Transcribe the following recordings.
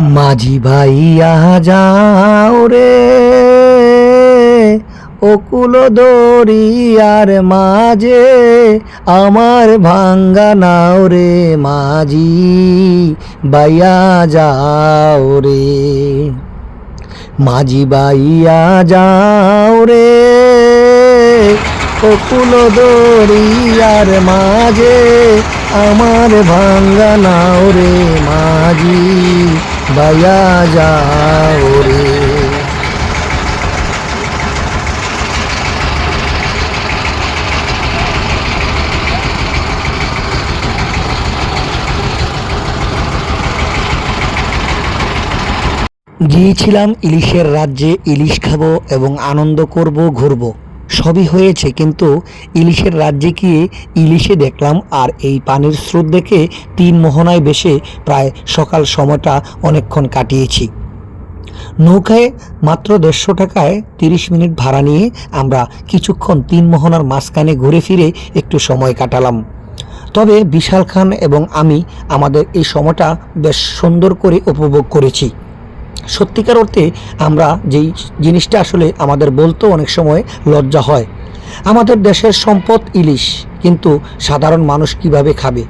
মাঝি ভাইয়া যাও রে। অকুল দরিয়ার মাঝে আমার ভাঙ্গা নাও রে মাঝি, বাইয়া যাও রে। মাঝি বাইয়া যাও রে। অকুল দরিয়ার মাঝে আমার ভাঙ্গা নাও রে মাঝি বাইয়া যাও রে। গিয়েছিলাম ইলিশের রাজ্যে, ইলিশ খাব এবং আনন্দ করব, ঘুরবো। সবই হয়েছে, কিন্তু ইলিশের রাজ্যে গিয়ে ইলিশে দেখলাম আর এই পানির স্রোত দেখে তিন মোহনায় বেশে প্রায় সকাল সময়টা অনেকক্ষণ কাটিয়েছি। নৌকায় মাত্র দেড়শো টাকায় তিরিশ মিনিট ভাড়া নিয়ে আমরা কিছুক্ষণ তিন মোহনার মাঝখানে ঘুরে ফিরে একটু সময় কাটালাম। তবে বিশাল খান এবং আমি আমাদের এই সময়টা বেশ সুন্দর করে উপভোগ করেছি। সত্যিকার অর্থে আমরা যেই জিনিসটা আসলে আমাদের বলতেও অনেক সময় লজ্জা হয়। আমাদের দেশের সম্পদ ইলিশ, কিন্তু সাধারণ মানুষ কীভাবে খাবে?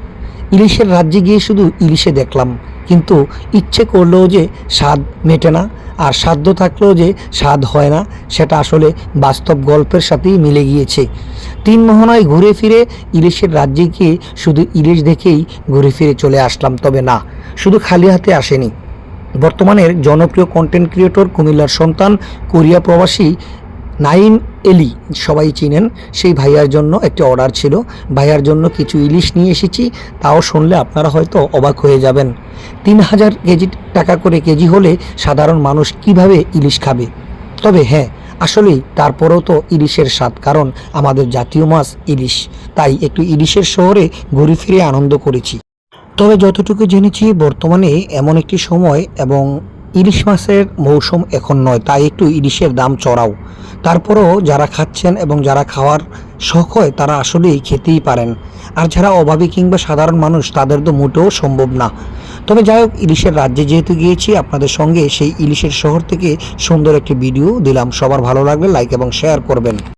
ইলিশের রাজ্যে গিয়ে শুধু ইলিশে দেখলাম, কিন্তু ইচ্ছে করলেও যে স্বাদ মেটে না, আর সাধ্য থাকলেও যে স্বাদ হয় না, সেটা আসলে বাস্তব গল্পের সাথেই মিলে গিয়েছে। তিন মোহনায় ঘুরে ফিরে ইলিশের রাজ্যে গিয়ে শুধু ইলিশ দেখেই ঘুরে ফিরে চলে আসলাম, তবে না, শুধু খালি হাতে আসেনি। বর্তমানের জনপ্রিয় কন্টেন্ট ক্রিয়েটর কুমিল্লার সন্তান কোরিয়া প্রবাসী নাইম এলি, সবাই চিনেন। সেই ভাইয়ার জন্য একটি অর্ডার ছিল। ভাইয়ার জন্য কিছু ইলিশ নিয়ে এসেছি, তাও শুনলে আপনারা হয়তো অবাক হয়ে যাবেন। তিন হাজার কেজি টাকা করে কেজি হলে সাধারণ মানুষ কীভাবে ইলিশ খাবে? তবে হ্যাঁ আসলেই তারপরেও তো ইলিশের স্বাদ, কারণ আমাদের জাতীয় মাছ ইলিশ। তাই একটু ইলিশের শহরে ঘুরে ফিরে আনন্দ করেছি। তবে যতটুকু জেনেছি, বর্তমানে এমন একটি সময় এবং ইলিশ মাছের মৌসুম এখন নয়, তাই একটু ইলিশের দাম চড়াও। তারপরেও যারা খাচ্ছেন এবং যারা খাওয়ার শখ হয়, তারা আসলেই খেতেই পারেন। আর যারা অভাবী কিংবা সাধারণ মানুষ, তাদের তো মোটেও সম্ভব না। তবে যাই হোক, ইলিশের রাজ্যে যেহেতু গিয়েছি, আপনাদের সঙ্গে সেই ইলিশের শহর থেকে সুন্দর একটি ভিডিও দিলাম। সবার ভালো লাগলে লাইক এবং শেয়ার করবেন।